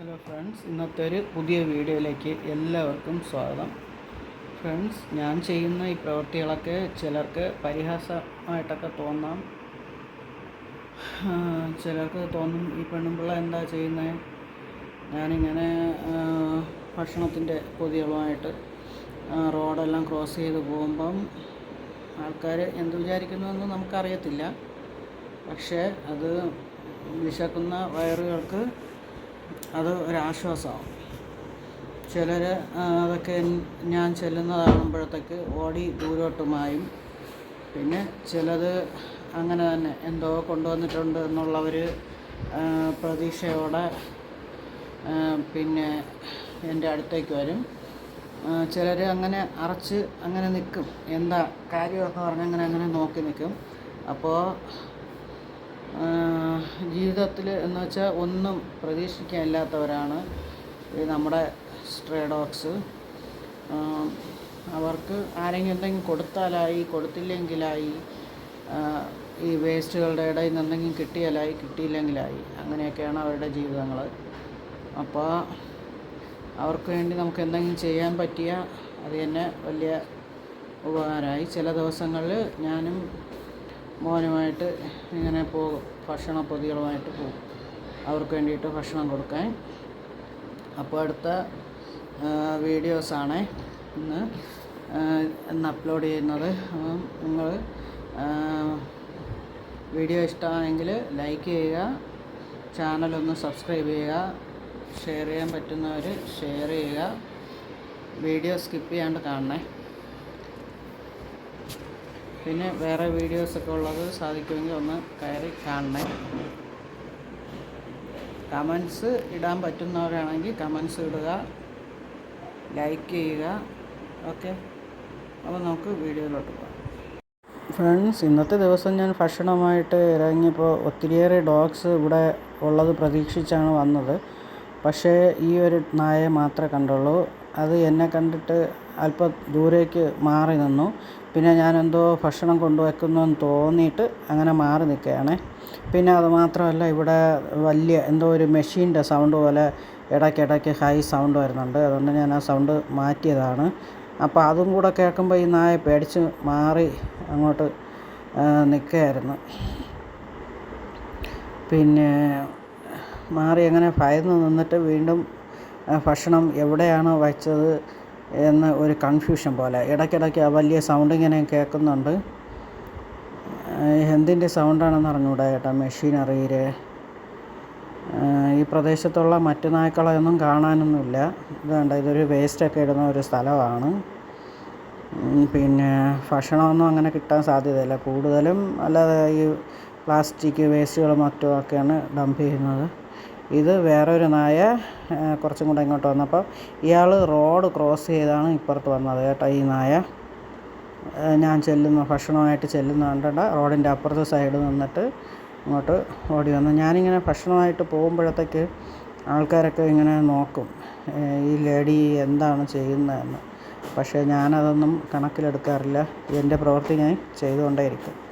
Hello friends ഇന്നത്തെ ഒരു പുതിയ വീഡിയോയിലേക്ക് എല്ലാവർക്കും സ്വാഗതം. ഫ്രണ്ട്സ് ഞാൻ ചെയ്യുന്ന ഈ പ്രവൃത്തികളൊക്കെ ചിലർക്ക് പരിഹാസമായിട്ടൊക്കെ തോന്നാം. ചിലർക്ക് തോന്നും ഈ പെണ്ണുമ്പിള്ള എന്താ ചെയ്യുന്നത് ഞാനിങ്ങനെ ഭക്ഷണത്തിന്റെ പൊതികളുമായിട്ട് റോഡെല്ലാം ക്രോസ് ചെയ്ത് പോകുമ്പം ആൾക്കാർ എന്ത് വിചാരിക്കുന്നുവെന്ന് നമുക്കറിയത്തില്ല. പക്ഷേ അത് വിശക്കുന്ന വയറുകൾക്ക് അത് ഒരാശ്വാസമാവും. ചിലർ അതൊക്കെ ഞാൻ ചെല്ലുന്നതാകുമ്പോഴത്തേക്ക് ഓടി ദൂരോട്ട് മായും പിന്നെ ചിലത് അങ്ങനെ തന്നെ എന്തോ കൊണ്ടുവന്നിട്ടുണ്ട് എന്നുള്ളവർ പ്രതീക്ഷയോടെ പിന്നെ എന്റെ അടുത്തേക്ക് വരും. ചിലർ അങ്ങനെ അറച്ച് അങ്ങനെ നിൽക്കും. എന്താ കാര്യമൊക്കെ പറഞ്ഞ് അങ്ങനെ അങ്ങനെ നോക്കി നിൽക്കും. അപ്പോൾ ജീവിതത്തിൽ എന്ന് വെച്ചാൽ ഒന്നും പ്രതീക്ഷിക്കാനില്ലാത്തവരാണ് ഈ നമ്മുടെ സ്ട്രേ ഡോഗ്സ് അവർക്ക് ആരെങ്കിലും എന്തെങ്കിലും കൊടുത്താലായി കൊടുത്തില്ലെങ്കിലായി ഈ വേസ്റ്റുകളുടെ ഇടയിൽ നിന്ന് എന്തെങ്കിലും കിട്ടിയാലായി കിട്ടിയില്ലെങ്കിലായി. അങ്ങനെയൊക്കെയാണ് അവരുടെ ജീവിതങ്ങൾ അപ്പോൾ അവർക്ക് വേണ്ടി നമുക്ക് എന്തെങ്കിലും ചെയ്യാൻ പറ്റിയ അത് തന്നെ വലിയ ഉപകാരമായി. ചില ദിവസങ്ങളിൽ ഞാനും മോനുമായിട്ട് ഇങ്ങനെ പോകും ഭക്ഷണ പൊതികളുമായിട്ട് പോകും. അവർക്ക് വേണ്ടിയിട്ട് ഭക്ഷണം കൊടുക്കാൻ. അപ്പോൾ അടുത്ത വീഡിയോസാണ് ഇന്ന് ഇന്ന് അപ്ലോഡ് ചെയ്യുന്നത്. നിങ്ങൾ വീഡിയോ ഇഷ്ടമാണെങ്കിൽ ലൈക്ക് ചെയ്യുക ചാനലൊന്ന് സബ്സ്ക്രൈബ് ചെയ്യുക ഷെയർ ചെയ്യാൻ പറ്റുന്നവർ ഷെയർ ചെയ്യുക. വീഡിയോ സ്കിപ്പ് ചെയ്യാണ്ട് കാണണേ. പിന്നെ വേറെ വീഡിയോസൊക്കെ ഉള്ളത് സാധിക്കുമെങ്കിൽ ഒന്ന് കയറി കാണണേ. കമൻസ് ഇടാൻ പറ്റുന്നവരാണെങ്കിൽ കമൻസ് ഇടുക ലൈക്ക് ചെയ്യുക ഓക്കെ അപ്പോൾ നമുക്ക് വീഡിയോയിലോട്ട് പോകാം. ഫ്രണ്ട്സ് ഇന്നത്തെ ദിവസം ഞാൻ ഭക്ഷണമായിട്ട് ഇറങ്ങിയപ്പോൾ ഒത്തിരിയേറെ ഡോഗ്സ് ഇവിടെ ഉള്ളത് പ്രതീക്ഷിച്ചാണ് വന്നത്. പക്ഷേ ഈ ഒരു നായയെ മാത്രമേ കണ്ടുള്ളൂ. അത് എന്നെ കണ്ടിട്ട് അല്പം ദൂരേക്ക് മാറി നിന്നു. പിന്നെ ഞാനെന്തോ ഭക്ഷണം കൊണ്ടുവെക്കുന്നു എന്ന് തോന്നിയിട്ട് അങ്ങനെ മാറി നിൽക്കുകയാണ്. പിന്നെ അത് മാത്രമല്ല ഇവിടെ വലിയ എന്തോ ഒരു മെഷീന്റെ സൗണ്ട് പോലെ ഇടയ്ക്കിടയ്ക്ക് ഹൈ സൗണ്ട് വരുന്നുണ്ട്. അതുകൊണ്ട് ഞാൻ ആ സൗണ്ട് മാറ്റിയതാണ്. അപ്പോൾ അതും കൂടെ കേൾക്കുമ്പോൾ ഈ നായ പേടിച്ച് മാറി അങ്ങോട്ട് നിൽക്കുകയായിരുന്നു. പിന്നെ മാറി അങ്ങനെ ഭയന്ന് നിന്നിട്ട് വീണ്ടും ഭക്ഷണം എവിടെയാണോ വച്ചത്? എന്ന് ഒരു കൺഫ്യൂഷൻ പോലെ. ഇടയ്ക്കിടയ്ക്ക് ആ വലിയ സൗണ്ട് ഇങ്ങനെ കേൾക്കുന്നുണ്ട്. എന്തിന്റെ സൗണ്ടാണെന്ന് അറിഞ്ഞൂടാ ചേട്ടാ മെഷീനറിയിൽ ഈ പ്രദേശത്തുള്ള മറ്റു നായ്ക്കളെയൊന്നും കാണാനൊന്നുമില്ല. ഇതുണ്ട് ഇതൊരു വേസ്റ്റൊക്കെ ഇടുന്ന ഒരു സ്ഥലമാണ്. പിന്നെ ഭക്ഷണമൊന്നും അങ്ങനെ കിട്ടാൻ സാധ്യതയില്ല. കൂടുതലും അല്ലാതെ ഈ പ്ലാസ്റ്റിക് വേസ്റ്റുകൾ മറ്റും ഒക്കെയാണ് ഡംപ് ചെയ്യുന്നത്. ഇത് വേറൊരു നായ കുറച്ചും കൂടെ ഇങ്ങോട്ട് വന്നപ്പോൾ ഇയാൾ റോഡ് ക്രോസ് ചെയ്താണ് ഇപ്പുറത്ത് വന്നത് കേട്ടോ ഈ നായ. ഞാൻ ചെല്ലുന്ന ഭക്ഷണമായിട്ട് ചെല്ലുന്ന കണ്ടിട്ട് റോഡിന്റെ അപ്പുറത്തെ സൈഡ് നിന്നിട്ട് ഇങ്ങോട്ട് ഓടി വന്നു. ഞാനിങ്ങനെ ഭക്ഷണമായിട്ട് പോകുമ്പോഴത്തേക്ക് ആൾക്കാരൊക്കെ ഇങ്ങനെ നോക്കും ഈ ലേഡി എന്താണ് ചെയ്യുന്നതെന്ന്. പക്ഷേ ഞാനതൊന്നും കണക്കിലെടുക്കാറില്ല. എന്റെ പ്രവൃത്തി ഞാൻ ചെയ്തുകൊണ്ടേയിരിക്കും.